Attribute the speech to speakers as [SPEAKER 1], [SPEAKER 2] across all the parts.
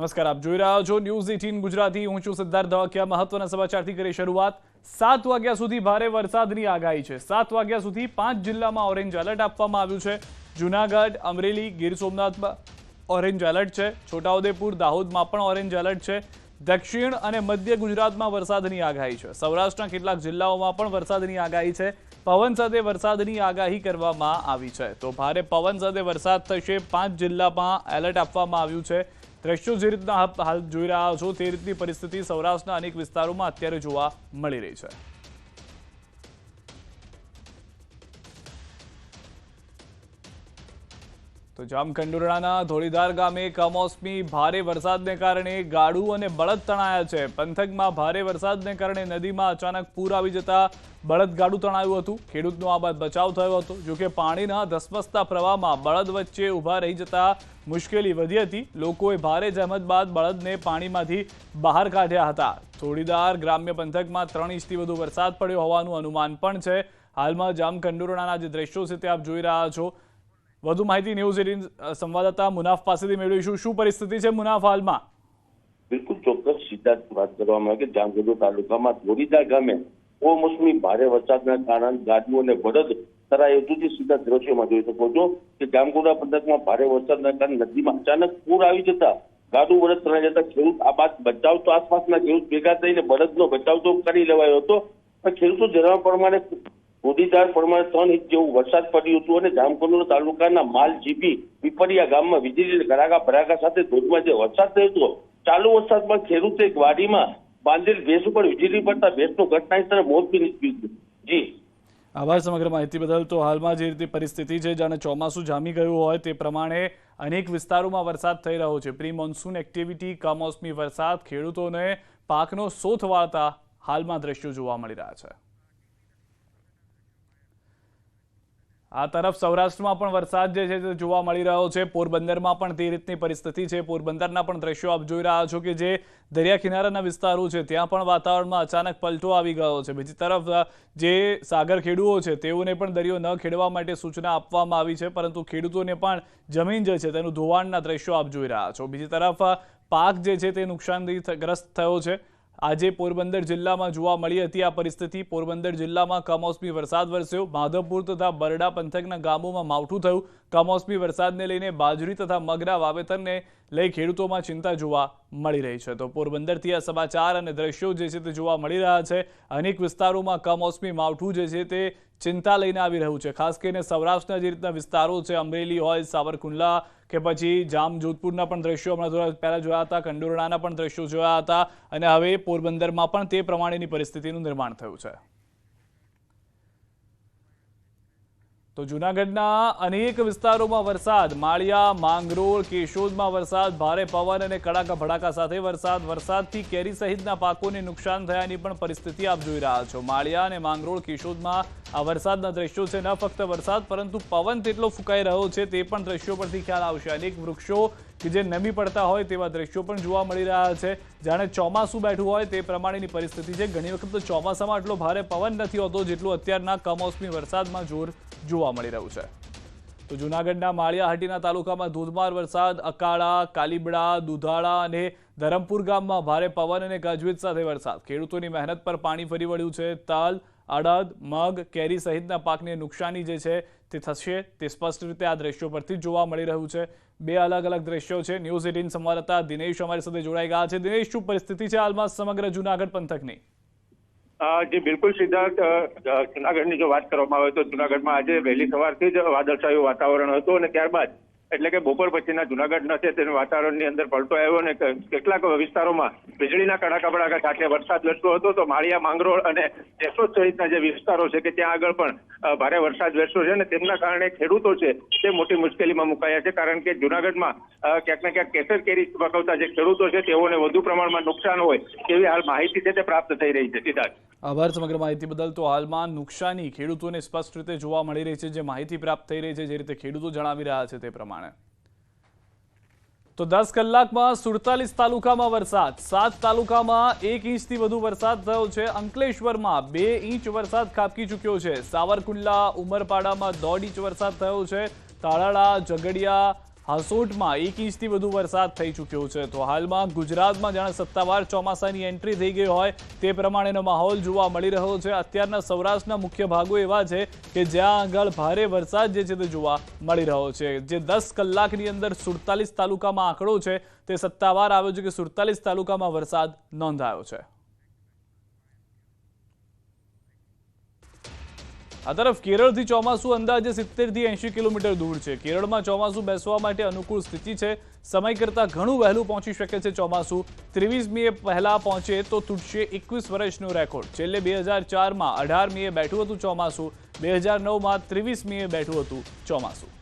[SPEAKER 1] નમસ્કાર, આપ જોઈ રહ્યા છો ન્યૂઝ એટીન ગુજરાતી. હું છું સિદ્ધાર્થ ધવાકિયા મહત્વના સમાચારથી કરી શરૂઆત. સાત વાગ્યા સુધી ભારે વરસાદની આગાહી છે. સાત વાગ્યા સુધી પાંચ જિલ્લામાં ઓરેન્જ એલર્ટ આપવામાં આવ્યું છે. જુનાગઢ, અમરેલી, ગીર સોમનાથમાં ઓરેન્જ એલર્ટ છે. છોટાઉદેપુર, દાહોદમાં પણ ઓરેન્જ એલર્ટ છે. દક્ષિણ અને મધ્ય ગુજરાતમાં વરસાદની આગાહી છે. સૌરાષ્ટ્રના કેટલાક જિલ્લાઓમાં પણ વરસાદની આગાહી છે. પવન સાથે વરસાદની આગાહી કરવામાં આવી છે. તો ભારે પવન સાથે વરસાદ થશે. પાંચ જિલ્લામાં એલર્ટ આપવામાં આવ્યું છે. દ્રશ્યો જે રીતના હાલ જોઈ રહ્યા છો તે રીતની પરિસ્થિતિ સૌરાષ્ટ્રના અનેક વિસ્તારોમાં અત્યારે જોવા મળી રહી છે. તો જામખંડોરણાના ધોળીધાર ગામે કમોસમી ભારે વરસાદને કારણે ગાડું અને બળદ તણાયા છે. પંથકમાં ભારે વરસાદને કારણે નદીમાં અચાનક પૂર આવી જતા બળદ ગાડું તણાયું હતું. ખેડૂતનો આ બાદ બચાવ થયો હતો. જોકે પાણીના ધસમસતા પ્રવાહમાં બળદ વચ્ચે ઊભા રહી જતા મુશ્કેલી વધી હતી. લોકોએ ભારે જહેમત બાદ બળદને પાણીમાંથી બહાર કાઢ્યા હતા. ધોળીધાર ગ્રામ્ય પંથકમાં ત્રણ ઇંચથી વધુ વરસાદ પડ્યો હોવાનું અનુમાન પણ છે. હાલમાં જામખંડોરણાના જે દ્રશ્યો છે તે આપ જોઈ રહ્યા છો. વધુ માહિતી ન્યૂઝ એટીન સંવાદદાતા મુનાફ પાસેથી મેળવીશું. શું પરિસ્થિતિ છે મુનાફ હાલમાં?
[SPEAKER 2] બિલકુલ ચોક્કસ. સિદ્ધાર્થ વાત કરવામાં આવે કે જામગઢ તાલુકામાં ધોરીદા ગામે કમોસમી ભારે વરસાદના કારણે ગાડીઓ અને બળદ તરાયું હતું સીધા દ્રશ્યોમાં જોઈ શકો છો કે જામગોડા પંથકમાં ભારે વરસાદના કારણે નદીમાં અચાનક પૂર આવી જતા ગાડું બળદ તણાઈ જતા ખેડૂત આ બાદ બચાવ તો આસપાસના ખેડૂત ભેગા થઈને બળદનો બચાવ તો કરી લેવાયો હતો. પણ ખેડૂતો જણાવ્યા પ્રમાણે મોદીદાર પ્રમાણે ત્રણ ઇંચ જેવું વરસાદ પડ્યું હતું અને જામકંડોળ તાલુકાના માલ જીપી પીપરિયા ગામમાં વીજળી ગરાગા ભરાગા સાથે ધોધમાં જે વરસાદ થયો હતો, ચાલુ વરસાદમાં ખેડૂતે વાડીમાં બાંધેલ ભેંસ ઉપર વીજળી પડતા ભેંસનું ઘટના સ્થળે મોત બી નીકળ્યું હતું. જી.
[SPEAKER 1] આભાર સમગ્ર માહિતી બદલ. તો હાલમાં જે રીતે પરિસ્થિતિ છે, જાણે ચોમાસું જામી ગયું હોય તે પ્રમાણે અનેક વિસ્તારોમાં વરસાદ થઈ રહ્યો છે. પ્રી મોન્સૂન એક્ટિવિટી, કમોસમી વરસાદ ખેડૂતોને પાકનો સોથ વાળતા હાલમાં દ્રશ્યો જોવા મળી રહ્યા છે. આ તરફ સૌરાષ્ટ્રમાં પણ વરસાદ જે છે તે જોવા મળી રહ્યો છે. પોરબંદરમાં પણ તે રીતની પરિસ્થિતિ છે. પોરબંદરના પણ દ્રશ્યો આપ જોઈ રહ્યા છો કે જે દરિયા કિનારાના વિસ્તારો છે, ત્યાં પણ વાતાવરણમાં અચાનક પલટો આવી ગયો છે. બીજી તરફ જે સાગર ખેડૂઓ છે, તેઓને પણ દરિયો ન ખેડવા માટે સૂચના આપવામાં આવી છે, પરંતુ ખેડૂતોને પણ જમીન જે છે તેનું ધોવાણના દ્રશ્યો આપ જોઈ રહ્યા છો. બીજી તરફ પાક જે છે તે નુકસાનથી ગ્રસ્ત થયો છે. આજે પોરબંદર જિલ્લામાં જોવા મળી હતી આ પરિસ્થિતિ. પોરબંદર જિલ્લામાં કમોસમી વરસાદ વરસ્યો. માધવપુર તથા બરડા પંથકના ગામોમાં માવઠું થયું. કમોસમી વરસાદને લઈને બાજરી તથા મગના વાવેતરને લઈ ખેડૂતોમાં ચિંતા જોવા મળી રહી છે. તો પોરબંદરથી આ સમાચાર અને દ્રશ્યો જે છે તે જોવા મળી રહ્યા છે. અનેક વિસ્તારોમાં કમોસમી માવઠું જે છે તે ચિંતા લઈને આવી રહ્યું છે. ખાસ કરીને સૌરાષ્ટ્રના જે રીતના વિસ્તારો છે, અમરેલી હોય, સાવરકુંડલા કે પછી જામ જોધપુરના પણ દ્રશ્યો હમણાં પહેલા જોયા હતા, કંડોરણાના પણ દ્રશ્યો જોયા હતા અને હવે પોરબંદરમાં પણ તે પ્રમાણેની પરિસ્થિતિનું નિર્માણ થયું છે. તો જૂનાગઢના અનેક વિસ્તારોમાં વરસાદ. માળિયા, માંગરોળ, કેશોદમાં વરસાદ. ભારે પવન અને કડાકા ભડાકા સાથે વરસાદ. વરસાદથી કેરી સહિતના પાકોને નુકસાન થયાની પણ પરિસ્થિતિ આપ જોઈ રહ્યા છો. માળિયા અને માંગરોળ કેશોદમાં આ વરસાદના દ્રશ્યો છે. ન ફક્ત વરસાદ, પરંતુ પવન તેટલો ફૂંકાઈ રહ્યો છે તે પણ દ્રશ્યો પરથી ખ્યાલ આવશે. અનેક વૃક્ષો કે જે નમી પડતા હોય તેવા દ્રશ્યો પણ જોવા મળી રહ્યા છે. જાણે ચોમાસું બેઠું હોય તે પ્રમાણેની પરિસ્થિતિ છે. ઘણી વખત તો ચોમાસામાં આટલો ભારે પવન નથી હોતો જેટલું અત્યારના કમોસમી વરસાદમાં જોર જોવા મળી રહ્યું છે. તો જૂનાગઢના માળિયાહાટીના તાલુકામાં ધોધમાર વરસાદ, અકાળા, કાલીબડા, દુધાળા અને ધરમપુર ગામમાં ભારે પવન અને ગાજવીજ સાથે વરસાદ. ખેડૂતોની મહેનત પર પાણી ફરી વળ્યું છે. તાલ અડદ મગ, કેરી સહિતના પાકને નુકસાની જે છે તે થશે. તે સ્પષ્ટ રીતે આ દ્રશ્યો પરથી જોવા મળી રહ્યું છે. બે અલગ અલગ દ્રશ્યો છે. ન્યૂઝ એટીન સંવાદદાતા દિનેશ અમારી સાથે જોડાઈ ગયા છે. દિનેશ, શું પરિસ્થિતિ છે હાલમાં સમગ્ર જૂનાગઢ પંથકની?
[SPEAKER 3] જી, બિલકુલ સિદ્ધાર્થ જુનાગઢની જો વાત કરવામાં આવે તો જુનાગઢમાં આજે વહેલી સવારથી જ વાદળછાયું વાતાવરણ હતું અને ત્યારબાદ એટલે કે બપોર પછીના જુનાગઢ છે તેનું વાતાવરણની અંદર પલટો આવ્યો અને કેટલાક વિસ્તારોમાં વીજળીના કડાકા બડાકા સાથે વરસાદ વરસ્યો હતો, તો માળિયા, માંગરોળ અને જેસોદ સહિતના જે વિસ્તારો છે કે ત્યાં આગળ પણ ભારે વરસાદ વરસ્યો છે અને તેમના કારણે ખેડૂતો છે તે મોટી મુશ્કેલીમાં મુકાયા છે, કારણ કે જુનાગઢમાં ક્યાંક ને ક્યાંક કેસર કેરી પકવતા જે ખેડૂતો છે તેઓને વધુ પ્રમાણમાં નુકસાન હોય તેવી હાલ માહિતી છે તે પ્રાપ્ત થઈ રહી છે સિદ્ધાર્થ
[SPEAKER 1] આભાર, સમગ્ર માહિતી બદલ. તો હાલમાં નુકસાની ખેડૂતોને સ્પષ્ટ રીતે જોવા મળી રહી છે. જે માહિતી પ્રાપ્ત થઈ રહી છે, જે રીતે ખેડૂતો જણાવી રહ્યા છે તે પ્રમાણે. તો દસ કલાકમાં સુડતાલીસ તાલુકામાં વરસાદ. સાત તાલુકામાં એક ઇંચથી વધુ વરસાદ થયો છે. અંકલેશ્વરમાં બે ઇંચ વરસાદ ખાબકી ચૂક્યો છે. સાવરકુંડલા, ઉમરપાડામાં દોઢ ઇંચ વરસાદ થયો છે. તાળાળા ઝઘડિયા હાંસોટમાં એક ઇંચથી વધુ વરસાદ થઈ ચૂક્યો છે. તો હાલમાં ગુજરાતમાં જાણે સત્તાવાર ચોમાસાની એન્ટ્રી થઈ ગઈ હોય તે પ્રમાણેનો માહોલ જોવા મળી રહ્યો છે. અત્યારના સૌરાષ્ટ્રના મુખ્ય ભાગો એવા છે કે જ્યાં આગળ ભારે વરસાદ જે છે તે જોવા મળી રહ્યો છે. જે દસ કલાકની અંદર સુડતાલીસ તાલુકામાં આંકડો છે. તે સત્તાવાર આવ્યો છે કે સુડતાલીસ તાલુકામાં વરસાદ નોંધાયો છે. આ તરફ કેરળથી ચોમાસું અંદાજે સિત્તેરથી એંશી કિલોમીટર દૂર છે. કેરળમાં ચોમાસું બેસવા માટે અનુકૂળ સ્થિતિ છે. સમય કરતાં ઘણું વહેલું પહોંચી શકે છે ચોમાસું. ત્રેવીસ મીએ પહેલાં પહોંચે તો તૂટશે એકવીસ વર્ષનો રેકોર્ડ. છેલ્લે બે હજાર ચારમાં અઢાર મીએ બેઠું હતું ચોમાસું. બે હજાર નવમાં ત્રેવીસ મીએ બેઠું હતું ચોમાસું.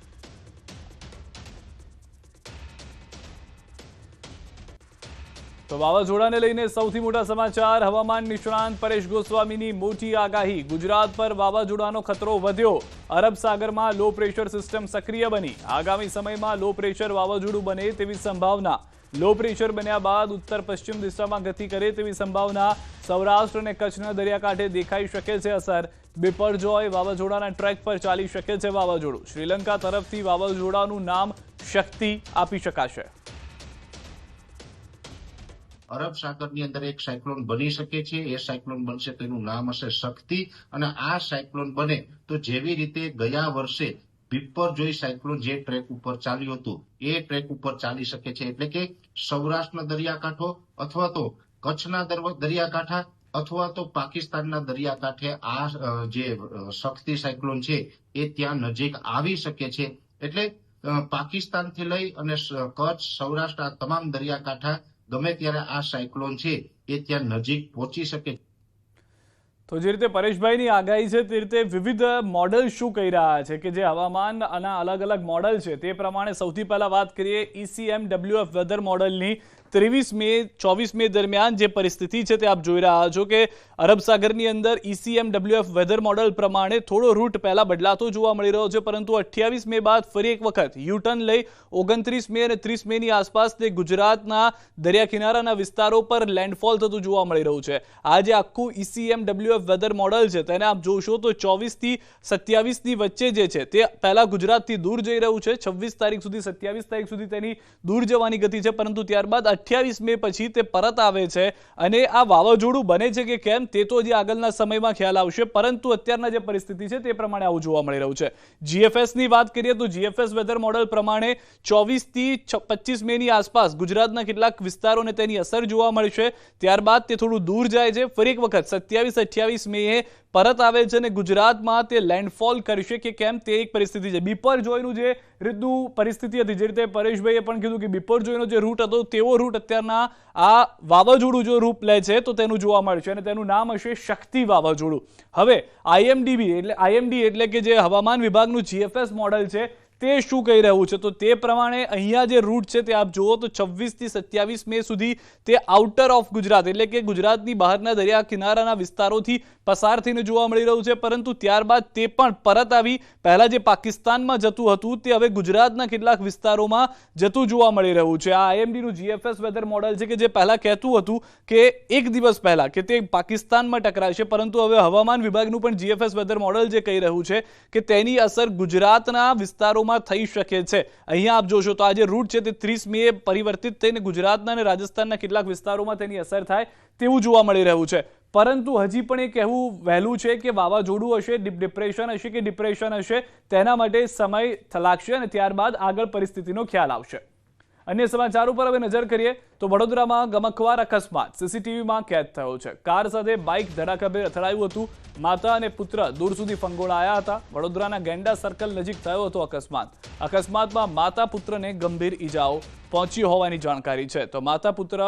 [SPEAKER 1] તો વાવાઝોડાને લઈને સૌથી મોટા સમાચાર, હવામાન નિષ્ણાંત પરેશ ગોસ્વામીની મોટી આગાહી. ગુજરાત પર વાવાઝોડાનો ખતરો વધ્યો. અરબ સાગરમાં લો પ્રેશર સિસ્ટમ સક્રિય બની. આગામી સમયમાં લો પ્રેશર વાવાઝોડું બને તેવી સંભાવના. લો પ્રેશર બન્યા બાદ ઉત્તર પશ્ચિમ દિશામાં ગતિ કરે તેવી સંભાવના. સૌરાષ્ટ્ર અને કચ્છના દરિયાકાંઠે દેખાઈ શકે છે અસર. બિપરજોય વાવાઝોડાના ટ્રેક પર ચાલી શકે છે વાવાઝોડું. શ્રીલંકા તરફથી વાવાઝોડાનું નામ શક્તિ આપી શકાશે.
[SPEAKER 4] અરબ સાગરની અંદર એક સાયક્લોન બની શકે છે, એ સાયક્લોન બનશે તો એનું નામ હશે શક્તિ અને આ સાયક્લોન બને તો જેવી રીતે ગયા વર્ષે જોઈ સાયક્લોન જે ટ્રેક ઉપર ચાલ્યું હતું, એ ટ્રેક ઉપર ચાલી શકે છે. એટલે કે સૌરાષ્ટ્રના દરિયાકાંઠો અથવા તો કચ્છના દરિયાકાંઠા અથવા તો પાકિસ્તાનના દરિયાકાંઠે આ જે શક્તિ સાયક્લોન છે, એ ત્યાં નજીક આવી શકે છે. એટલે પાકિસ્તાનથી લઈ અને કચ્છ, સૌરાષ્ટ્ર, આ તમામ દરિયાકાંઠા ગમે ત્યારે આ સાયક્લોન છે, એ ત્યાં નજીક પહોંચી શકે.
[SPEAKER 1] તો જે રીતે પરેશભાઈની આગાહી છે, તે રીતે વિવિધ મોડલ શું કહી રહ્યા છે કે જે હવામાન આના અલગ અલગ મોડલ છે, તે પ્રમાણે સૌથી પહેલા વાત કરીએ ઈસીએમ ડબલ્યુએફ વેધર મોડલની. ત્રેવીસ મે, ચોવીસ મે દરમિયાન જે પરિસ્થિતિ છે તે આપ જોઈ રહ્યા છો કે અરબ સાગરની અંદર ઈસીએમ ડબલ્યુએફ વેધર મોડલ પ્રમાણે થોડો રૂટ પહેલા બદલાતો જોવા મળી રહ્યો છે, પરંતુ અઠ્યાવીસ મે બાદ ફરી એક વખત યુ ટર્ન લઈ ઓગણત્રીસ મે અને ત્રીસ મેની આસપાસ તે ગુજરાતના દરિયા કિનારાના વિસ્તારો પર લેન્ડફોલ થતું જોવા મળી રહ્યું છે. આ જે આખું ઈસીએમ ડબલ્યુએફ વેધર મોડલ છે, તેને આપ જોશો તો ચોવીસથી સત્યાવીસની વચ્ચે જે છે તે પહેલા ગુજરાતથી દૂર જઈ રહ્યું છે. છવ્વીસ તારીખ સુધી, સત્યાવીસ તારીખ સુધી તેની દૂર જવાની ગતિ છે, પરંતુ ત્યારબાદ અઠ્યાવીસ મે પછી તે પરત આવે છે અને આ વાવાઝોડું બને છે કે કેમ તે તો હજી આગળના સમયમાં ખ્યાલ આવશે, પરંતુ અત્યારના જે પરિસ્થિતિ છે તે પ્રમાણે આવું જોવા મળી રહ્યું છે. જીએફએસની વાત કરીએ તો જીએફએસ વેધર મોડલ પ્રમાણે ચોવીસથી પચીસ મેની આસપાસ ગુજરાતના કેટલાક વિસ્તારોને તેની અસર જોવા મળશે. ત્યારબાદ તે થોડું દૂર જાય છે. ફરી એક વખત સત્યાવીસ અઠ્યાવીસ મે પરત આવે છે અને ગુજરાતમાં તે લેન્ડફોલ કરશે કે કેમ તે એક પરિસ્થિતિ છે. બિપરજોયનું જે રીતનું પરિસ્થિતિ હતી, જે રીતે પરેશભાઈએ પણ કીધું કે બિપરજોયનો જે રૂટ હતો, તેવો રૂટ અત્યારના આ વાવાઝોડું જો રૂપ લે છે, તો તેનું જોવા મળશે અને તેનું નામ હશે શક્તિ વાવાઝોડું. હવે આઈએમડીબી એટલે આઈએમડી એટલે કે જે હવામાન વિભાગનું જીએફએસ મોડલ છે તે શું કહી રહ્યું છે? તો તે પ્રમાણે અહીંયા જે રૂટ છે તે આપ જુઓ તો છવ્વીસથી સત્યાવીસ મે સુધી તે આઉટર ઓફ ગુજરાત, એટલે કે ગુજરાતની બહારના દરિયા કિનારાના વિસ્તારોથી પસાર થઈને જોવા મળી રહ્યું છે. પરંતુ ત્યારબાદ તે પણ પરત આવી. પહેલાં જે પાકિસ્તાનમાં જતું હતું તે હવે ગુજરાતના કેટલાક વિસ્તારોમાં જતું જોવા મળી રહ્યું છે. આ આઈએમડીનું જીએફએસ વેધર મોડલ છે કે જે પહેલાં કહેતું હતું કે એક દિવસ પહેલાં કે તે પાકિસ્તાનમાં ટકરાશે પરંતુ હવે હવામાન વિભાગનું પણ જીએફએસ વેધર મોડલ જે કહી રહ્યું છે કે તેની અસર ગુજરાતના વિસ્તારોમાં થઈ શકે છે. અહીંયા આપ જોશો તો આજે રૂટ છે તે ત્રીસ મીએ પરિવર્તિત થઈને ગુજરાતના અને રાજસ્થાનના કેટલાક વિસ્તારોમાં તેની અસર થાય તેવું જોવા મળી રહ્યું છે. પરંતુ હજી પણ એ કહેવું વહેલું છે કે વાવાઝોડું હશે ડિપ્રેશન હશે કે ડિપ્રેશન હશે તેના માટે સમય લાગશે અને ત્યારબાદ આગળ પરિસ્થિતિનો ખ્યાલ આવશે. અન્ય સમાચાર ઉપર હવે નજર કરીએ તો વડોદરામાં ગમકવાર અકસ્માત. સીસીટીવીમાં કેદ થયો છે. કાર સાથે બાઇક ધડાકાભેર અથડાયું હતું. માતા અને પુત્ર દૂર સુધી ફંગોળાયા હતા. વડોદરાના ગેંડા સર્કલ નજીક થયો હતો અકસ્માત. અકસ્માતમાં માતા પુત્રને ગંભીર ઈજાઓ પહોંચી હોવાની જાણકારી છે. તો માતા પુત્ર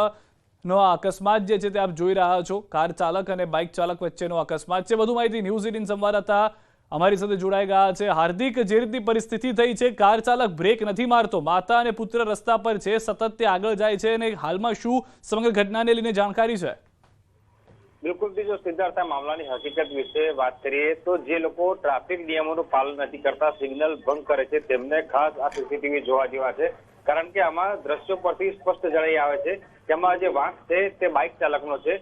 [SPEAKER 1] નો આ અકસ્માત જે છે તે આપ જોઈ રહ્યા છો. કાર ચાલક અને બાઇક ચાલક વચ્ચેનો અકસ્માત છે. વધુ માહિતી ન્યૂઝ એટીન સંવાદદાતા અમારી સાથે જોડાઈ ગયા છે. હાર્દિક, જે રીતની પરિસ્થિતિ થઈ છે, કાર ચાલક બ્રેક નથી મારતો. માતા અને પુત્ર રસ્તા પર છે, સતત તે આગળ જાય છે અને હાલમાં શું સમગ્ર ઘટનાને લઈને જાણકારી છે?
[SPEAKER 5] બિલકુલ, બીજો સિદ્ધાર્થ, આ મામલાની હકીકત વિશે વાત કરીએ તો જે લોકો ટ્રાફિક નિયમોનું પાલન નથી કરતા, સિગ્નલ ભંગ કરે છે, તેમને ખાસ આ સીસીટીવી જોવા જેવા છે. કારણ કે આમાં દ્રશ્યો પરથી સ્પષ્ટ જણાઈ આવે છે તેમાં જે વાંક છે તે બાઇક ચાલકનો છે.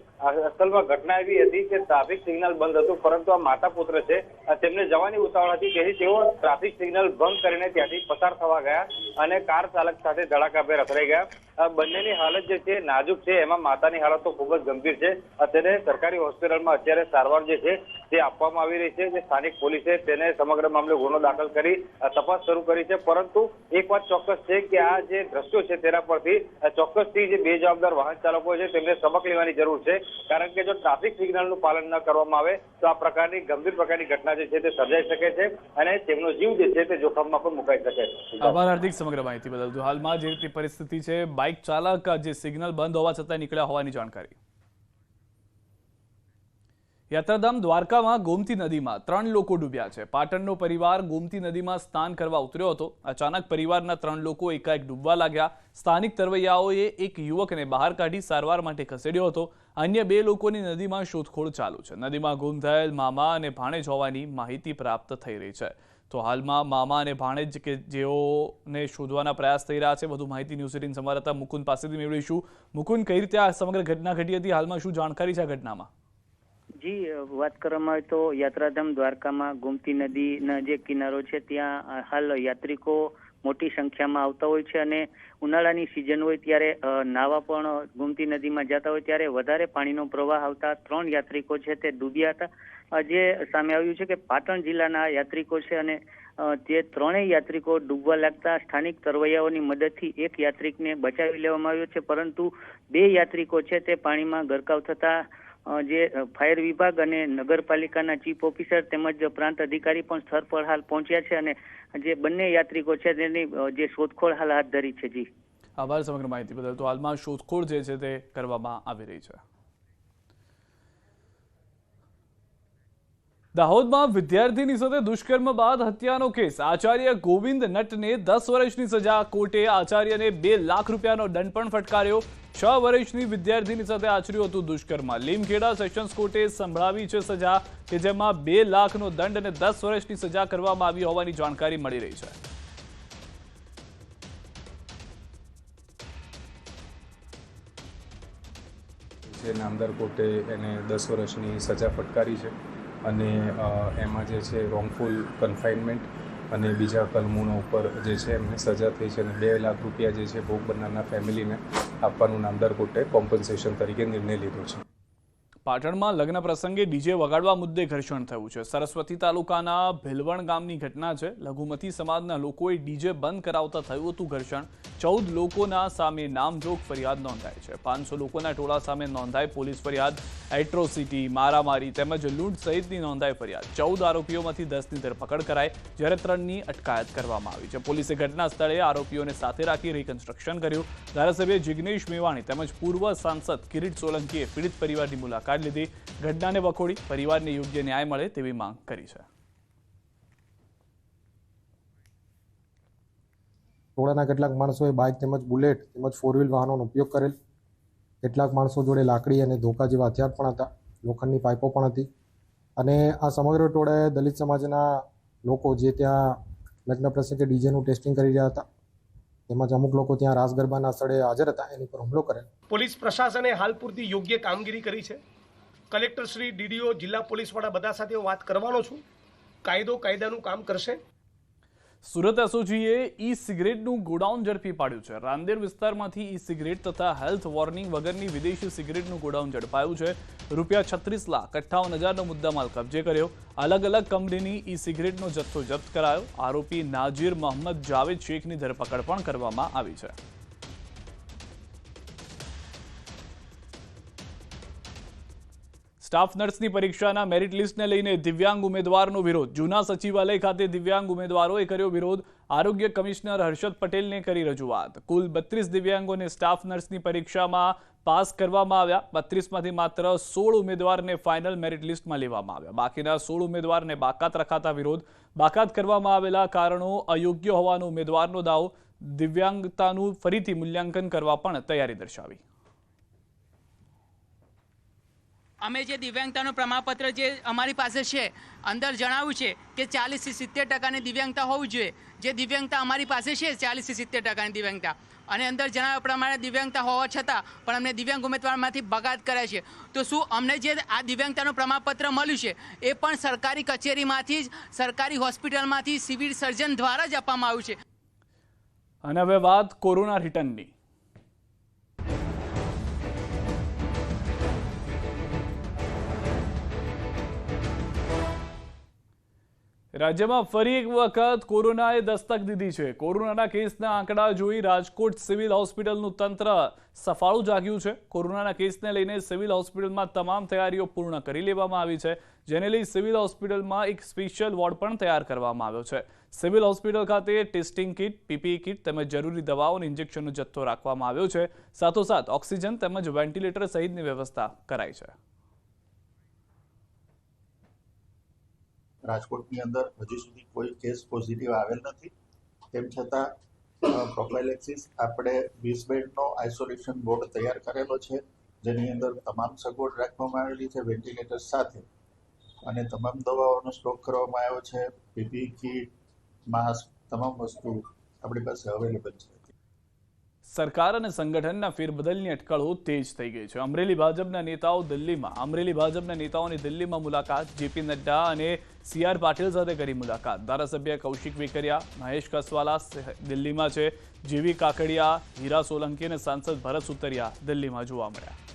[SPEAKER 5] અસલમાં ઘટના એવી હતી કે ટ્રાફિક સિગ્નલ બંધ હતું, પરંતુ આ માતા પુત્ર છે તેમને જવાની ઉતાવળ હતી, તેથી તેઓ ટ્રાફિક સિગ્નલ ભંગ કરીને ત્યાંથી પસાર થવા ગયા અને કાર ચાલક સાથે ધડાકાભેર અથડાઈ ગયા. બંનેની હાલત જે છે નાજુક છે, એમાં માતાની હાલત તો ખૂબ જ ગંભીર છે. અત્યારે સરકારી હોસ્પિટલમાં અત્યારે સારવાર જે છે તે આપવામાં આવી રહી છે, જે સ્થાનિક પોલીસે તેને સમગ્ર મામલે ગુનો દાખલ કરી તપાસ શરૂ કરી છે. પરંતુ એક વાત ચોક્કસ છે કે આ જે દ્રશ્યો છે તેના પરથી ચોક્કસથી જે બે જવાબદાર વાહન ચાલકો છે તેમને સબક લેવાની જરૂર છે. કારણ કે જો ટ્રાફિક સિગ્નલનું પાલન ન કરવામાં આવે, તો આ પ્રકારની ગંભીર પ્રકારની ઘટના જે છે તે સર્જાઈ શકે છે અને તેમનો જીવ જે છે તે જોખમમાં પણ મુકાઈ શકે છે.
[SPEAKER 1] આભાર હાર્દિક સમગ્ર માહિતી બદલ. હાલમાં જે રીતે પરિસ્થિતિ છે, બાઇક ચાલક, જે સિગ્નલ બંધ હોવા છતાં નીકળ્યા હોવાની જાણકારી. યાત્રાધામ દ્વારકામાં ગોમતી નદીમાં ત્રણ લોકો ડૂબ્યા છે. પાટણનો પરિવાર ગોમતી નદીમાં સ્નાન કરવા ઉતર્યો હતો. અચાનક પરિવારના ત્રણ લોકો એકાએક ડૂબવા લાગ્યા. સ્થાનિક તરવૈયાઓએ એક યુવકને બહાર કાઢી સારવાર માટે ખસેડ્યો હતો. અન્ય બે લોકોની નદીમાં શોધખોળ ચાલુ છે. નદીમાં ગુમ થયેલ મામા અને ભાણેજ હોવાની માહિતી પ્રાપ્ત થઈ રહી છે. તો હાલમાં મામા અને ભાણેજ કે જેઓને શોધવાના પ્રયાસ થઈ રહ્યા છે, વધુ માહિતી ન્યૂઝ એટીન સંવાદદાતા મુકુંદ પાસેથી મેળવીશું. મુકુંદ, કઈ રીતે આ સમગ્ર ઘટના ઘટી હતી? હાલમાં શું જાણકારી છે આ ઘટનામાં?
[SPEAKER 6] જી, વાત કરવામાં આવે તો યાત્રાધામ દ્વારકામાં ગોમતી નદીના જે કિનારો છે, ત્યાં હાલ યાત્રિકો મોટી સંખ્યામાં આવતા હોય છે અને ઉનાળાની સિઝન હોય ત્યારે નાવા પણ ગોમતી નદીમાં જતા હોય ત્યારે વધારે પાણીનો પ્રવાહ આવતા ત્રણ યાત્રિકો છે તે ડૂબ્યા હતા. જે સામે આવ્યું છે કે પાટણ જિલ્લાના યાત્રિકો છે અને તે ત્રણેય યાત્રિકો ડૂબવા લાગતા સ્થાનિક તરવૈયાઓની મદદથી એક યાત્રિકને બચાવી લેવામાં આવ્યો છે, પરંતુ બે યાત્રિકો છે તે પાણીમાં ગરકાવ થતા જે ફાયર વિભાગ અને નગરપાલિકાના ચીફ ઓફિસર તેમજ પ્રાંત અધિકારી પણ સ્થળ પર હાલ પહોંચ્યા છે અને જે બંને યાત્રિકો છે તેની જે શોધખોળ હાલ હાથ ધરી છે, જી.
[SPEAKER 1] આભાર સમગ્ર માહિતી બદલ. તો હાલમાં શોધખોળ જે છે તે કરવામાં આવી રહી છે. દાહોદમાં વિદ્યાર્થીની સાથે દુષ્કર્મ બાદ હત્યાનો કેસ. આચાર્ય ગોવિંદ નટને દસ વર્ષની સજા કોર્ટે આચાર્યને બે લાખ રૂપિયાનો દંડ પણ ફટકાર્યો. છ વર્ષની વિદ્યાર્થીની સાથે આચર્યું હતું દુષ્કર્મ. લીમખેડા સેશન્સ કોર્ટે સંભળાવી છે સજા કે જેમાં બે લાખનો દંડ અને દસ વર્ષની સજા કરવામાં આવી હોવાની જાણકારી મળી રહી છે.
[SPEAKER 7] જે નામદાર કોર્ટે એને દસ વર્ષની સજા ફટકારી છે. અને એમાં જે છે રોંગફુલ કન્ફાઇનમેન્ટ અને બીજા કલમોના ઉપર જે છે એમને સજા થઈ છે અને બે લાખ રૂપિયા જે છે ભોગ બનનારના ફેમિલીને આપવાનું નામદાર કોર્ટે કોમ્પન્સેશન તરીકે નિર્ણય લીધો છે.
[SPEAKER 1] પાટણમાં લગ્ન પ્રસંગે ડીજે વગાડવા મુદ્દે ઘર્ષણ થયું છે. સરસ્વતી તાલુકાના ભીલવણ ગામની ઘટના છે. લઘુમતી સમાજના લોકોએ ડીજે બંધ કરાવતા થયું હતું ઘર્ષણ. ચૌદ લોકોના સામે નામજોગ ફરિયાદ નોંધાઈ છે. પાંચસો લોકોના ટોળા સામે નોંધાઈ પોલીસ ફરિયાદ. એટ્રોસિટી, મારામારી તેમજ લૂંટ સહિતની નોંધાઈ ફરિયાદ. ચૌદ આરોપીઓમાંથી દસની ધરપકડ કરાઈ. જ્યારે ત્રણની અટકાયત કરવામાં આવી છે. પોલીસે ઘટના સ્થળે આરોપીઓને સાથે રાખી રિકન્સ્ટ્રક્શન કર્યું. ધારાસભ્ય જિગ્નેશ મેવાણી તેમજ પૂર્વ સાંસદ કિરીટ સોલંકીએ પીડિત પરિવારની મુલાકાત લીધી. ઘટનાને વખોડી પરિવારને યોગ્ય ન્યાય મળે તેવી માંગ કરી છે.
[SPEAKER 8] ટોળાના કેટલાક માણસોએ બાઇક તેમજ બુલેટ તેમજ ફોર વ્હીલ વાહનોનો ઉપયોગ કરેલ. કેટલાક માણસો જોડે લાકડી અને ધોકા જેવા હથિયાર પણ હતા. લોખંડની પાઇપો પણ હતી. અને આ સમગ્ર ટોળાએ દલિત સમાજના લોકો જે ત્યાં લગ્ન પ્રસંગે ડીજેનું ટેસ્ટિંગ કરી રહ્યા હતા તેમજ અમુક લોકો ત્યાં રાસ ગરબાના સ્થળે હાજર હતા એની પર હુમલો કરેલ.
[SPEAKER 9] પોલીસ પ્રશાસને હાલ પૂરતી યોગ્ય કામગીરી કરી છે. કલેક્ટર શ્રી, ડીડીઓ, જિલ્લા પોલીસ વડા બધા સાથે વાત કરવાનો છું. કાયદો કાયદાનું કામ કરશે.
[SPEAKER 1] સુરત એસઓજીએ ઈ સિગરેટનું ગોડાઉન ઝડપી પાડ્યું છે. રાંદેર વિસ્તારમાંથી ઈ સિગરેટ તથા હેલ્થ વોર્નિંગ વગરની વિદેશી સિગરેટનું ગોડાઉન ઝડપાયું છે. રૂપિયા છત્રીસ લાખ અઠ્ઠાવન હજારનો મુદ્દામાલ કબજે કર્યો. અલગ અલગ કંપનીની ઈ સિગરેટનો જથ્થો જપ્ત કરાયો. આરોપી નાજીર મોહમ્મદ જાવેદ શેખની ધરપકડ પણ કરવામાં આવી છે. સ્ટાફ નર્સની પરીક્ષાના મેરિટ લિસ્ટને લઈને દિવ્યાંગ ઉમેદવારનો વિરોધ. જૂના સચિવાલય ખાતે દિવ્યાંગ ઉમેદવારોએ કર્યો વિરોધ. આરોગ્ય કમિશનર હર્ષદ પટેલને કરી રજૂઆત. કુલ બત્રીસ દિવ્યાંગોને સ્ટાફ નર્સની પરીક્ષામાં પાસ કરવામાં આવ્યા. બત્રીસમાંથી માત્ર સોળ ઉમેદવારને ફાઇનલ મેરિટ લિસ્ટમાં લેવામાં આવ્યા. બાકીના સોળ ઉમેદવારને બાકાત રખાતા વિરોધ. બાકાત કરવામાં આવેલા કારણો અયોગ્ય હોવાનો ઉમેદવારનો દાવો. દિવ્યાંગતાનું ફરીથી મૂલ્યાંકન કરવા પણ તૈયારી દર્શાવી.
[SPEAKER 10] અમે જે દિવ્યાંગતાનું પ્રમાણપત્ર જે અમારી પાસે છે, અંદર જણાવ્યું છે કે ચાલીસથી સિત્તેર ટકાની દિવ્યાંગતા હોવી જોઈએ. જે દિવ્યાંગતા અમારી પાસે છે, ચાલીસથી સિત્તેર ટકાની દિવ્યાંગતા. અને અંદર જણાવ્યા પ્રમાણે દિવ્યાંગતા હોવા છતાં પણ અમને દિવ્યાંગ ઉમેદવારમાંથી બગાત કર્યા છે. તો શું અમને જે આ દિવ્યાંગતાનું પ્રમાણપત્ર મળ્યું છે, એ પણ સરકારી કચેરીમાંથી જ, સરકારી હોસ્પિટલમાંથી સિવિલ સર્જન દ્વારા જ આપવામાં આવ્યું છે.
[SPEAKER 1] અને હવે વાત કોરોના રિટર્નની. રાજ્યમાં ફરી એક વખત કોરોનાએ દસ્તક દીધી છે. કોરોનાના કેસના આંકડા જોઈ રાજકોટ સિવિલ હોસ્પિટલનું તંત્ર સફાળું જાગ્યું છે. કોરોનાના કેસને લઈને સિવિલ હોસ્પિટલમાં તમામ તૈયારીઓ પૂર્ણ કરી લેવામાં આવી છે, જેને લઈ સિવિલ હોસ્પિટલમાં એક સ્પેશિયલ વોર્ડ પણ તૈયાર કરવામાં આવ્યો છે. સિવિલ હોસ્પિટલ ખાતે ટેસ્ટિંગ કિટ, પીપીઈ કિટ તેમજ જરૂરી દવાઓ અને ઇન્જેક્શનનો જથ્થો રાખવામાં આવ્યો છે. સાથોસાથ ઓક્સિજન તેમજ વેન્ટિલેટર સહિતની વ્યવસ્થા કરાઈ છે.
[SPEAKER 11] રાજકોટની અંદર હજુ સુધી કોઈ કેસ પોઝિટિવ આવેલ નથી. તેમ છતાં પ્રોફાઇલેક્સિસ આપણે વીસ બેડનો આઇસોલેશન બોર્ડ તૈયાર કરેલો છે, જેની અંદર તમામ સગવડ રાખવામાં આવેલી છે વેન્ટિલેટર સાથે. અને તમામ દવાઓનો સ્ટોક કરવામાં આવ્યો છે, પીપી, કીટ, માસ્ક, તમામ વસ્તુ આપણી પાસે અવેલેબલ છે.
[SPEAKER 1] સરકાર અને સંગઠનના ફેરબદલની અટકળો તેજ થઈ ગઈ છે. અમરેલી ભાજપના નેતાઓ દિલ્હીમાં, અમરેલી ભાજપના નેતાઓની દિલ્હીમાં મુલાકાત, જેપી નડ્ડા અને સી આર પાટીલ સાથે કરી મુલાકાત. ધારાસભ્ય કૌશિક વેકરિયા, મહેશ કસવાલા દિલ્હીમાં છે. જીવી કાકડિયા, હીરા સોલંકી અને સાંસદ ભરત સુતરિયા દિલ્હીમાં જોવા મળ્યા.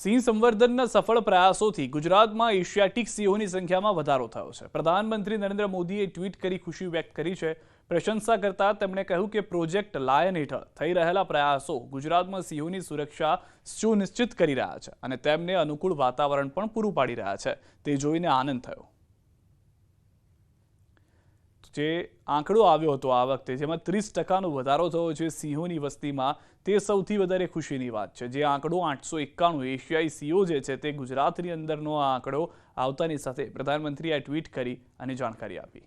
[SPEAKER 1] સિંહ સંવર્ધનના સફળ પ્રયાસોથી ગુજરાતમાં એશિયાટિક સિંહોની સંખ્યામાં વધારો થયો છે. પ્રધાનમંત્રી નરેન્દ્ર મોદીએ ટ્વીટ કરી ખુશી વ્યક્ત કરી છે. પ્રશંસા કરતા તેમણે કહ્યું કે પ્રોજેક્ટ લાયન હેઠળ થઈ રહેલા પ્રયાસો ગુજરાતમાં સિંહોની સુરક્ષા સુનિશ્ચિત કરી રહ્યા છે અને તેમને અનુકૂળ વાતાવરણ પણ પૂરું પાડી રહ્યા છે. તે જોઈને આનંદ થયો. જે આંકડો આવ્યો હતો આ વખતે, જેમાં ત્રીસ ટકાનો વધારો થયો છે સિંહોની વસ્તીમાં, તે સૌથી વધારે ખુશીની વાત છે. જે આંકડો આઠસો એકાણું, એશિયાઈ સિંહો જે છે તે ગુજરાતની અંદરનો આ આંકડો આવતાની સાથે પ્રધાનમંત્રીએ ટ્વીટ કરી અને જાણકારી આપી.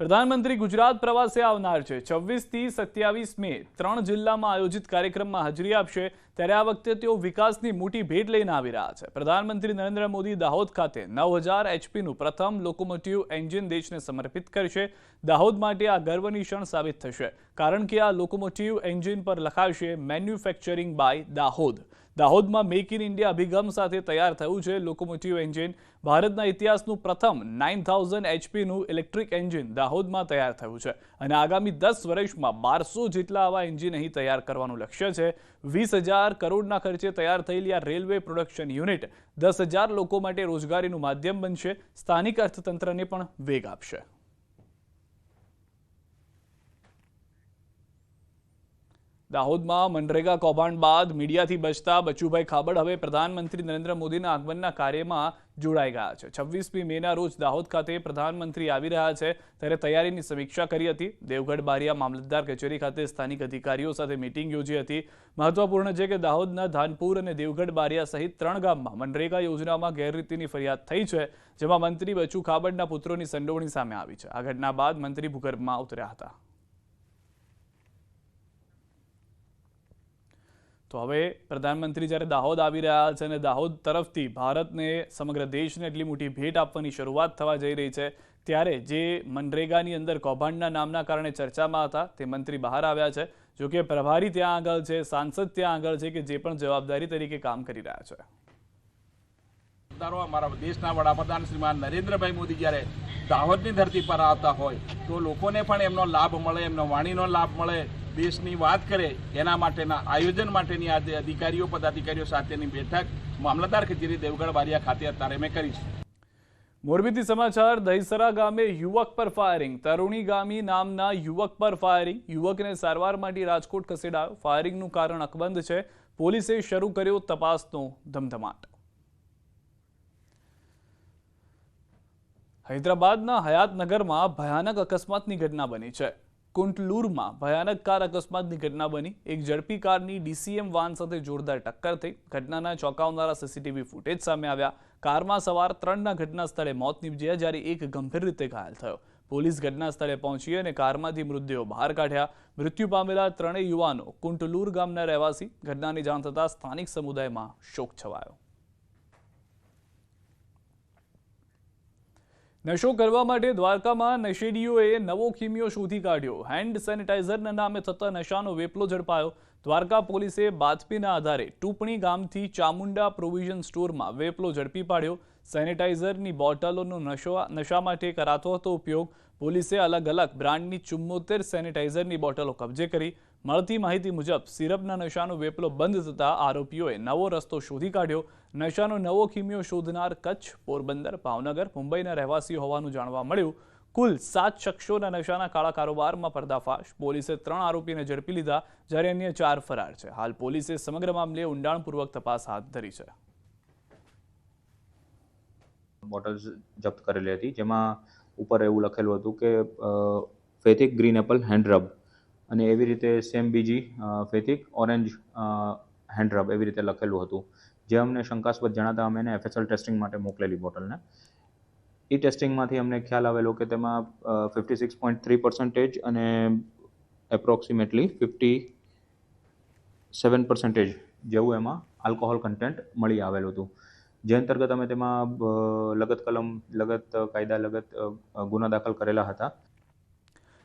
[SPEAKER 1] પ્રધાનમંત્રી ગુજરાત પ્રવાસે આવનાર છે. છવ્વીસથી સત્યાવીસ મે ત્રણ જિલ્લામાં આયોજિત કાર્યક્રમમાં હાજરી આપશે. ત્યારે આ વખતે તેઓ વિકાસની મોટી ભેટ લઈને આવી રહ્યા છે. પ્રધાનમંત્રી નરેન્દ્ર મોદી દાહોદ ખાતે નવ હજાર એચપીનું પ્રથમ લોકોમોટિવ એન્જિન દેશને સમર્પિત કરશે. દાહોદ માટે આ ગર્વની ક્ષણ સાબિત થશે. કારણ કે આ લોકોમોટિવ એન્જિન પર લખાશે મેન્યુફેક્ચરિંગ બાય દાહોદ. દાહોદમાં મેક ઇન ઇન્ડિયા અભિગમ સાથે તૈયાર થયું છે. લોકોમોટિવ એન્જિન ભારતના ઇતિહાસનું પ્રથમ નાઇન થાઉઝન્ડ એચપીનું ઇલેક્ટ્રિક એન્જિન દાહોદમાં તૈયાર થયું છે. અને આગામી દસ વર્ષમાં બારસો જેટલા આવા એન્જિન અહીં તૈયાર કરવાનું લક્ષ્ય છે. વીસ હજાર કરોડના ખર્ચે તૈયાર થયેલી આ રેલવે પ્રોડક્શન યુનિટ દસ હજાર લોકો માટે રોજગારીનું માધ્યમ બનશે. સ્થાનિક અર્થતંત્રને પણ વેગ આપશે. દાહોદમાં મનરેગા કૌભાંડ બાદ મીડિયાથી બચતા બચુભાઈ ખાબડ હવે પ્રધાનમંત્રી નરેન્દ્ર મોદીના આગમનના કાર્યમાં જોડાઈ ગયા છે. છવ્વીસમી મેના રોજ દાહોદ ખાતે પ્રધાનમંત્રી આવી રહ્યા છે ત્યારે તૈયારીની સમીક્ષા કરી હતી. દેવગઢ બારિયા મામલતદાર કચેરી ખાતે સ્થાનિક અધિકારીઓ સાથે મીટિંગ યોજી હતી. મહત્વપૂર્ણ છે કે દાહોદના ધાનપુર અને દેવગઢ બારિયા સહિત ત્રણ ગામમાં મનરેગા યોજનામાં ગેરરીતિની ફરિયાદ થઈ છે, જેમાં મંત્રી બચુ ખાબડના પુત્રોની સંડોવણી સામે આવી છે. આ ઘટના બાદ મંત્રી ભૂગર્ભમાં ઉતર્યા હતા. તો હવે પ્રધાનમંત્રી જ્યારે દાહોદ આવી રહ્યા છે અને દાહોદ તરફથી ભારતને સમગ્ર દેશને એટલી મોટી ભેટ આપવાની શરૂઆત થવા જઈ રહી છે, ત્યારે જે મનરેગાની અંદર કૌભાંડના નામના કારણે ચર્ચામાં હતા, તે મંત્રી બહાર આવ્યા છે. જો કે પ્રભારી ત્યાં આગળ છે, સાંસદ ત્યાં આગળ છે કે જે પણ જવાબદારી તરીકે કામ કરી રહ્યા છે.
[SPEAKER 12] અમારા દેશના વડાપ્રધાન શ્રીમાન નરેન્દ્રભાઈ મોદી જ્યારે દાહોદની ધરતી પર આવતા હોય, તો લોકોને પણ એમનો લાભ મળે, એમનો વાણીનો લાભ મળે દેશની વાત કરે, એના માટેના આયોજન માટેની આજે અધિકારીઓ, પદાધિકારીઓ સાથેની બેઠક મામલતદાર કચેરી દેવગઢ બારિયા ખાતે અત્યારે મેં કરી છે.
[SPEAKER 1] મોરબીથી સમાચાર, દહીસરા ગામે યુવક પર ફાયરિંગ તરુણી ગામી નામના યુવક પર ફાયરિંગ યુવકને સારવાર માટે રાજકોટ ખસેડાયો ફાયરિંગનું કારણ અકબંધ છે. પોલીસે શરૂ કર્યો તપાસનો ધમધમાટ. હૈદરાબાદના હયાતનગરમાં ભયાનક અકસ્માતની ઘટના બની છે. કુંટલુરમાં ભયાનક કાર અકસ્માતની ઘટના બની. એક ઝડપી કારની ડીસીએમ વાન સાથે જોરદાર ટક્કર થઈ. ઘટનાના ચોંકાવનારા સીસીટીવી ફૂટેજ સામે આવ્યા. કારમાં સવાર ત્રણના ઘટના સ્થળે મોત નીપજ્યા, જ્યારે એક ગંભીર રીતે ઘાયલ થયો. પોલીસ ઘટના સ્થળે પહોંચી અને કારમાંથી મૃતદેહો બહાર કાઢ્યા. મૃત્યુ પામેલા ત્રણેય યુવાનો કુંટલુર ગામના રહેવાસી. ઘટનાની જાણ થતાં સ્થાનિક સમુદાયમાં શોક છવાયો. નશો કરવા માટે દ્વારકામાં નશેડીઓએ નવો ખીમિયો શોધી કાઢ્યો. હેન્ડ સેનિટાઈઝરના નામે થતા નશાનો વેપલો ઝડપાયો. દ્વારકા પોલીસે બાતમીના આધારે ટુપણી ગામથી ચામુંડા પ્રોવિઝન સ્ટોરમાં વેપલો ઝડપી પાડ્યો. સેનિટાઈઝરની બોટલોનો નશો, નશા માટે કરાતો હતો ઉપયોગ. પોલીસે અલગ અલગ બ્રાન્ડની ચુમ્મોતેર સેનિટાઈઝરની બોટલો કબજે કરી. મળતી માહિતી મુજબ સિરપના નશાનો વેપલો બંધ થતાં આરોપીઓએ નવો રસ્તો શોધી કાઢ્યો. નશાનો નવો ખીમિયો શોધનાર કચ્છ પોરબંદર, ભાવનગર, મુંબઈના રહેવાસીઓ હોવાનું જાણવા મળ્યું. કુલ સાત શખ્સોના નશાના કાળા કારોબારમાં પર્દાફાશ. પોલીસે ત્રણ આરોપીને ઝડપી લીધા, જ્યારે અન્ય ચાર ફરાર છે. હાલ પોલીસે સમગ્ર મામલે ઊંડાણપૂર્વક તપાસ હાથ ધરી છે.
[SPEAKER 13] બોટલ્સ જપ્ત કરેલી હતી, જેમાં ઉપર એવું લખેલું હતું કે ફેથિક ગ્રીન એપલ હેન્ડ રબ. અને એવી રીતે સેમ બીજી ફેથિક ઓરેન્જ હેન્ડ રબ એવી રીતે લખેલું હતું. જે અમને શંકાસ્પદ જણાતા અમે એને એફએસએલ ટેસ્ટિંગ માટે મોકલેલી બોટલને. એ ટેસ્ટિંગમાંથી અમને ખ્યાલ આવેલો કે તેમાં fifty six point three percentage અને એપ્રોક્સિમેટલી ફિફ્ટી સેવન પર્સન્ટેજ જેવું એમાં આલ્કોહોલ કન્ટેન્ટ મળી આવેલું હતું. જે અંતર્ગત અમે તેમાં લગત કલમ, લગત, કાયદા, લગત ગુના દાખલ કરેલા હતા.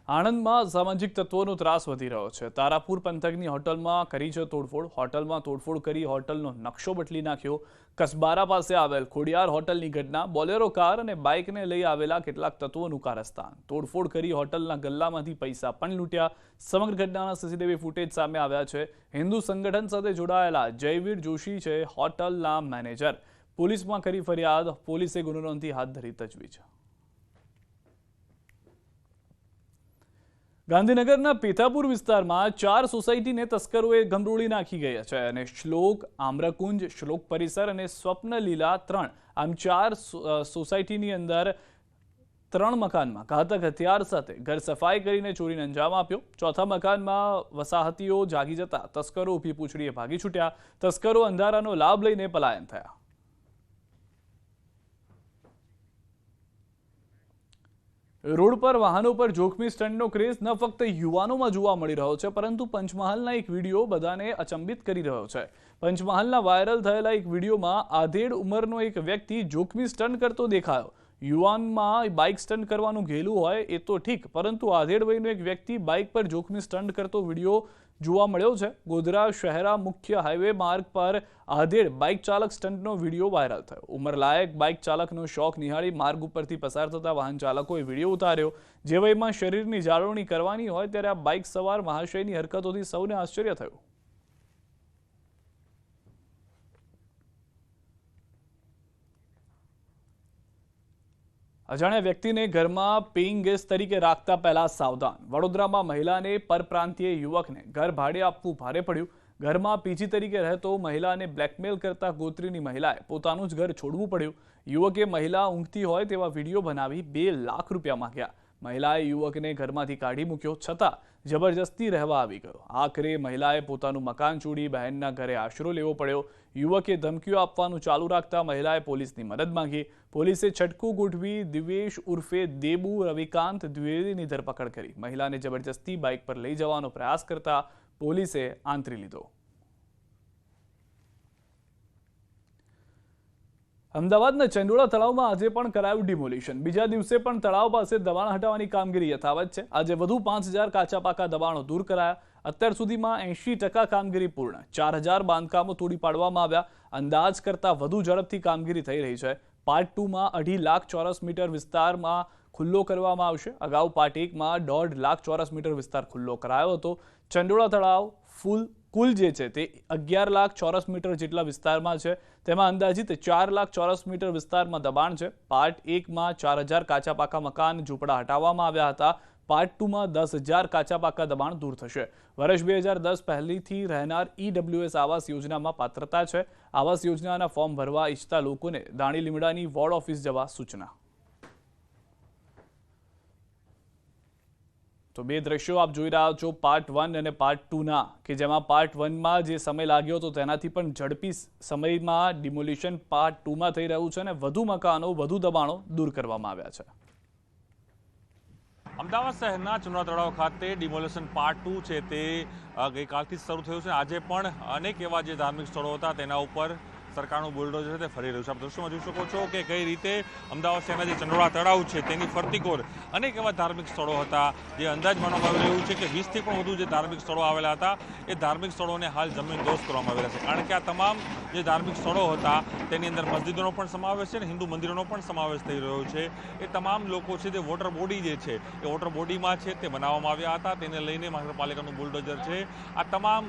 [SPEAKER 1] આણંદમાં સામાજિક તત્વોનો ત્રાસ વધી રહ્યો છે. તારાપુર પંથકની હોટલમાં કરી છે તોડફોડ. હોટલમાં તોડફોડ કરી હોટલનો નકશો બદલી નાખ્યો. કસબારા પાસે આવેલ ખોડિયાર હોટલની ઘટના. બોલેરો કાર અને બાઇકને લઈ આવેલા કેટલાક તત્વોનું કારસ્તાન. તોડફોડ કરી હોટલના ગલ્લામાંથી પૈસા પણ લૂંટ્યા. સમગ્ર ઘટનાના સીસીટીવી ફૂટેજ સામે આવ્યા છે. હિન્દુ સંગઠન સાથે જોડાયેલા જયવીર જોશી છે હોટલના મેનેજર. પોલીસમાં કરી ફરિયાદ. પોલીસે ગુનો નોંધી હાથ ધરી તજવીજ. ગાંધીનગરના પેથાપુર વિસ્તારમાં ચાર સોસાયટીને તસ્કરોએ ગમરોળી નાખી ગયા છે અને શ્લોક આમ્રકુંજ, શ્લોક પરિસર અને સ્વપ્નલીલા ત્રણ, આમ ચાર સોસાયટીની અંદર ત્રણ મકાનમાં ઘાતક હથિયાર સાથે ઘર સફાઈ કરીને ચોરીને અંજામ આપ્યો. ચોથા મકાનમાં વસાહતીઓ જાગી જતા તસ્કરો ઊભી પૂછડીએ ભાગી છૂટ્યા. તસ્કરો અંધારાનો લાભ લઈને પલાયન થયા. રોડ પર વાહનો પર જોખમી સ્ટન્ટનો ક્રેઝ ન ફક્ત યુવાનોમાં જોવા મળી રહ્યો છે, પરંતુ પંચમહાલના એક વીડિયો બધાને અચંબિત કરી રહ્યો છે. પંચમહાલના વાયરલ થયેલા એક વિડીયોમાં આધેડ ઉંમરનો એક વ્યક્તિ જોખમી સ્ટન્ટ કરતો દેખાયો. યુવાનમાં બાઇક સ્ટન્ટ કરવાનું ઘેલું હોય એ તો ઠીક, પરંતુ આધેડ વયનો એક વ્યક્તિ બાઇક પર જોખમી સ્ટન્ટ કરતો વીડિયો જોવા મળ્યો છે. ગોધરા શહેરા મુખ્ય હાઈવે માર્ગ પર આધેડ બાઇક ચાલક સ્ટન્ટનો વીડિયો વાયરલ થયો. ઉંમરલાયક બાઇક ચાલકનો શોખ નિહાળી માર્ગ ઉપરથી પસાર થતા વાહન ચાલકોએ વીડિયો ઉતાર્યો. જે વયમાં શરીરની જાળવણી કરવાની હોય ત્યારે આ બાઇક સવાર મહાશયની હરકતોથી સૌને આશ્ચર્ય થયું. અજાણ્યા વ્યક્તિને ઘરમાં પેઇંગ ગેસ્ટ તરીકે રાખતા પહેલા સાવધાન. વડોદરામાં મહિલાને પરપ્રાંતીય યુવકને ઘર ભાડે આપવું ભારે પડ્યું. ઘરમાં પીજી તરીકે રહેતો મહિલાને બ્લેકમેલ કરતા ગોત્રીની મહિલાએ પોતાનું જ ઘર છોડવું પડ્યું. યુવકે મહિલા ઊંઘતી હોય તેવા વીડિયો બનાવી બે લાખ રૂપિયા માંગ્યા. મહિલાએ યુવકને ઘરમાંથી કાઢી મૂક્યો છતાં જબરજસ્તી રહેવા આવી ગયો. આખરે મહિલાએ પોતાનું મકાન છોડી બહેનના ઘરે આશરો લેવો પડ્યો. યુવકે ધમકીઓ આપવાનું ચાલુ રાખતા મહિલાએ પોલીસની મદદ માંગી. પોલીસે છટકું ગોઠવી દિવેશ ઉર્ફે દેબુ રવિકાંત દ્વિવેદીની ધરપકડ કરી. મહિલાને જબરજસ્તી બાઇક પર લઈ જવાનો પ્રયાસ કરતા પોલીસે આંતરી લીધો. અમદાવાદના ચંડોળા તળાવમાં આજે પણ કરાયું ડિમોલિશન. બીજા દિવસે પણ તળાવ પાસે દબાણ હટાવવાની કામગીરી યથાવત છે. આજે વધુ પાંચ કાચા પાકા દબાણો દૂર કરાયા. અત્યાર સુધીમાં એંશી ટકા કામગીરી પૂર્ણ. ચાર હજાર બાંધકામો તોડી પાડવામાં આવ્યા. અંદાજ કરતાં વધુ ઝડપથી કામગીરી થઈ રહી છે. પાર્ટ ટુમાં અઢી લાખ ચોરસ મીટર વિસ્તારમાં ખુલ્લો કરવામાં આવશે. અગાઉ પાર્ટ એકમાં દોઢ લાખ ચોરસ મીટર વિસ્તાર ખુલ્લો કરાયો હતો. ચંડોળા તળાવ ફૂલ, કુલ જે છે તે અગિયાર લાખ ચોરસ મીટર જેટલા વિસ્તારમાં છે. તેમાં અંદાજિત ચાર લાખ ચોરસ મીટર વિસ્તારમાં દબાણ છે. પાર્ટ એકમાં ચાર હજાર કાચા પાકા મકાન ઝૂંપડા હટાવવામાં આવ્યા હતા. પાર્ટ ટુમાં દસ હજાર કાચા પાકા દબાણ દૂર થશે. વર્ષ બે હજાર દસ પહેલીથી રહેનાર ઈડબ્લ્યુએસ આવાસ યોજનામાં પાત્રતા છે. આવાસ યોજનાના ફોર્મ ભરવા ઈચ્છતા લોકોને દાણી લીમડાની વોર્ડ ઓફિસ જવા સૂચના. તો બે દ્રશ્યો આપ જોઈ રહ્યા છો, પાર્ટ વન અને પાર્ટ ટુના, કે જેમાં પાર્ટ વનમાં જે સમય લાગ્યો હતો તેનાથી પણ ઝડપી સમયમાં ડિમોલિશન પાર્ટ ટુમાં થઈ રહ્યું છે અને વધુ મકાનો, વધુ દબાણો દૂર કરવામાં આવ્યા છે.
[SPEAKER 14] અમદાવાદ શહેરના ચુના તળાવ ખાતે ડિમોલેશન પાર્ટ ટુ છે તે ગઈકાલથી જ શરૂ થયું છે. આજે પણ અનેક એવા જે ધાર્મિક સ્થળો હતા તેના ઉપર સરકારનું બુલડોઝર તે ફરી રહ્યું છે. આપ દ્રશ્યમાં જોઈ શકો છો કે કઈ રીતે અમદાવાદ શહેરના જે ચંડોળા તળાવ છે તેની ફરતીકોર અનેક એવા ધાર્મિક સ્થળો હતા. જે અંદાજ માનવામાં આવી રહ્યું છે કે વીસથી પણ વધુ જે ધાર્મિક સ્થળો આવેલા હતા, એ ધાર્મિક સ્થળોને હાલ જમીન દોષ કરવામાં આવેલા છે. કારણ કે આ તમામ જે ધાર્મિક સ્થળો હતા, તેની અંદર મસ્જિદોનો પણ સમાવેશ છે અને હિન્દુ મંદિરોનો પણ સમાવેશ થઈ રહ્યો છે. એ તમામ લોકો છે તે વોટર બોડી જે છે, એ વોટર બોડીમાં છે તે બનાવવામાં આવ્યા હતા. તેને લઈને મહાનગરપાલિકાનું બુલડોઝર છે. આ તમામ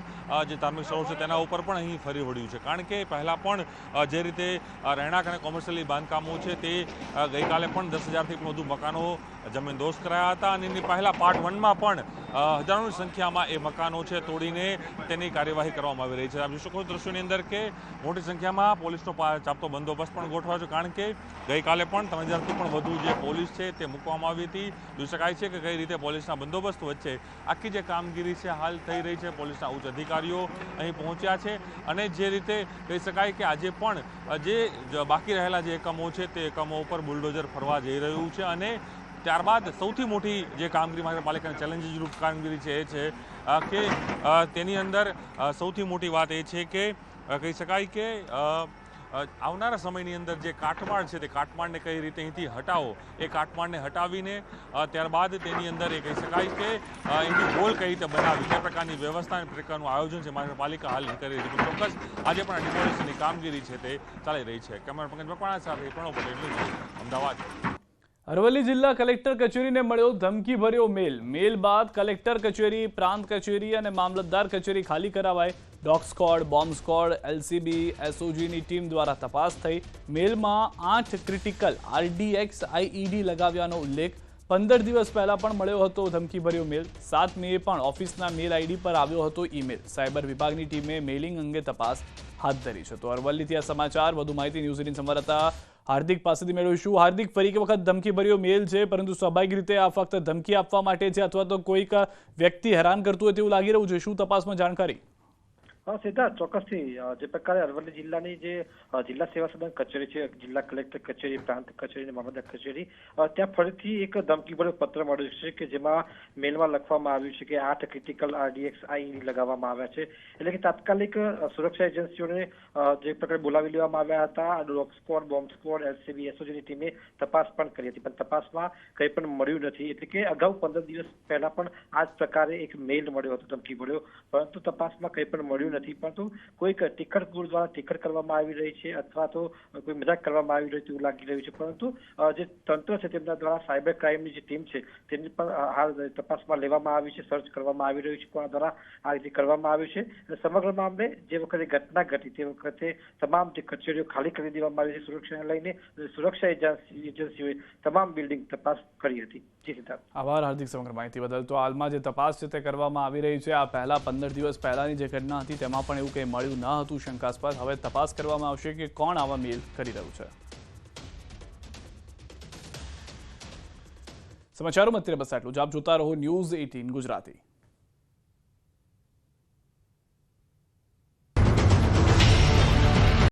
[SPEAKER 14] જે ધાર્મિક સ્થળો છે તેના ઉપર પણ અહીં ફરી વળ્યું છે. કારણ કે પહેલાં પણ અ, જે રીતે રહેણાંક અને કોમર્શિયલી બાંધકામો છે તે ગઈકાલે પણ દસ હજારથી પણ વધુ મકાનો જમીન દોસ્ત કરાયા હતા અને એની પહેલા પાર્ટ વનમાં પણ હજારોની સંખ્યામાં એ મકાનો છે તોડીને તેની કાર્યવાહી કરવામાં આવી રહી છે. આપ જોઈ શકો દ્રશ્યોની અંદર કે મોટી સંખ્યામાં પોલીસનો ચાપતો બંદોબસ્ત પણ ગોઠવાયો છે, કારણ કે ગઈકાલે પણ ત્રણ હજારથી પણ વધુ જે પોલીસ છે તે મૂકવામાં આવી હતી. જોઈ શકાય છે કે કઈ રીતે પોલીસના બંદોબસ્ત વચ્ચે આખી જે કામગીરી છે, હાલ થઈ રહી છે. પોલીસના ઉચ્ચ અધિકારીઓ અહીં પહોંચ્યા છે અને જે રીતે કહી શકાય કે આજે પણ જે બાકી રહેલા જે એકમો છે તે એકમો ઉપર બુલડોઝર ફરવા જઈ રહ્યું છે અને ત્યારબાદ સૌથી મોટી જે કામગીરી મહાનગરપાલિકાની ચેલેન્જીસ રૂપ કામગીરી છે એ છે કે તેની અંદર સૌથી મોટી વાત એ છે કે કહી શકાય કે આવનારા સમયની અંદર જે કાટમાળ છે તે કાટમાળને કઈ રીતે અહીંથી હટાવો, એ કાટમાળને હટાવીને ત્યારબાદ તેની અંદર એ કહી શકાય કે એની ગોલ કઈ રીતે બનાવી તે પ્રકારની વ્યવસ્થા અને પ્રકારનું આયોજન છે મહાનગરપાલિકા હાલ કરી રહી છે. ચોક્કસ આજે પણ આ કામગીરી છે તે ચાલી રહી છે. કેમેરા પંકજ મકવાણા સાથે પ્રણવ પટેલ અમદાવાદ.
[SPEAKER 1] અરવલ્લી જિલ્લા કલેક્ટર કચેરીને મળ્યો ધમકીભર્યો મેલ. મેલ બાદ કલેક્ટર કચેરી, પ્રાંત કચેરી અને મામલતદાર કચેરી ખાલી કરાવાય. Dog squad, bomb squad, LCB, એસઓજીની team દ્વારા તપાસ થઈ. મેલમાં આઠ ક્રિટિકલ, આરડીએક્સ, આઈઈડી લગાવ્યાનો ઉલ્લેખ. પંદર દિવસ પહેલાં પણ મળ્યો હતો ધમકીભર્યો મેલ. સાત મે પણ ઓફિસના મેલ આઈડી પર આવ્યો હતો ઈમેલ. સાયબર વિભાગની ટીમે મેલિંગ અંગે તપાસ હાથ ધરી છે. તો અરવલ્લીથી આ સમાચાર. વધુ માહિતી ન્યૂઝ એટીન સંવાદદાતા હાર્દિક પાસેથી મેળવીશું હાર્દિક, ફરી એક વખત ધમકીભર્યો મેલ છે, પરંતુ સ્વાભાવિક રીતે આ ફક્ત ધમકી આપવા માટે છે અથવા તો કોઈક વ્યક્તિ હેરાન કરતું હોય તેવું લાગી રહ્યું છે. શું તપાસમાં જાણકારી?
[SPEAKER 15] હા સિદ્ધાર્થ ચોક્કસથી જે પ્રકારે અરવલ્લી જિલ્લાની જે જિલ્લા સેવા સદન કચેરી છે, જિલ્લા કલેક્ટર કચેરી, પ્રાંત કચેરી મામલતદાર કચેરી ત્યાં ફરીથી એક ધમકીભર્યો પત્ર મળ્યો છે કે જેમાં મેલમાં લખવામાં આવ્યું છે કે આઠ ક્રિટિકલ આરડીએક્સ આઈ લગાવવામાં આવ્યા છે. એટલે કે તાત્કાલિક સુરક્ષા એજન્સીઓને જે પ્રકારે બોલાવી લેવામાં આવ્યા હતા dog squad bomb squad LCB, એસઓજીની ટીમે તપાસ પણ કરી હતી. પણ તપાસમાં કંઈ પણ મળ્યું નથી. એટલે કે અગાઉ પંદર દિવસ પહેલા પણ આ જ પ્રકારે એક મેલ મળ્યો હતો, ધમકી મળ્યો પરંતુ તપાસમાં કંઈ પણ મળ્યું નથી, પરંતુ કોઈક ગુર દ્વારા ટિકટ કરવામાં આવી રહી છે અથવા તો કોઈ મજાક કરવામાં આવી રહી તેવું લાગી રહ્યું છે. પરંતુ જે તંત્ર છે તેમના દ્વારા સાયબર ક્રાઇમની જે ટીમ છે તેની પણ હાલ તપાસમાં લેવામાં આવી છે, સર્ચ કરવામાં આવી રહ્યું છે કોના દ્વારા આ રીતે કરવામાં આવ્યું છે. અને સમગ્ર મામલે જે વખતે ઘટના ઘટી તે વખતે તમામ જે કચેરીઓ ખાલી કરી દેવામાં આવી છે, સુરક્ષાને લઈને સુરક્ષા એજન્સી, એજન્સીઓએ તમામ બિલ્ડિંગ તપાસ કરી હતી.
[SPEAKER 1] આભાર, હાર્દિક સમગ્ર માહિતી બદલ. તો હાલમાં જે તપાસ છે તે કરવામાં આવી રહી છે. આ પહેલા પંદર દિવસ પહેલાની જે ઘટના હતી, તેમાં પણ એવું કંઈ મળ્યું ન હતું શંકાસ્પદ. હવે તપાસ કરવામાં આવશે કે કોણ આવા મેલ કરી રહ્યું છે. સમાચારોમાં અત્યારે બસ આટલું જ. આપ જોતા રહો ન્યૂઝ એટીન ગુજરાતી.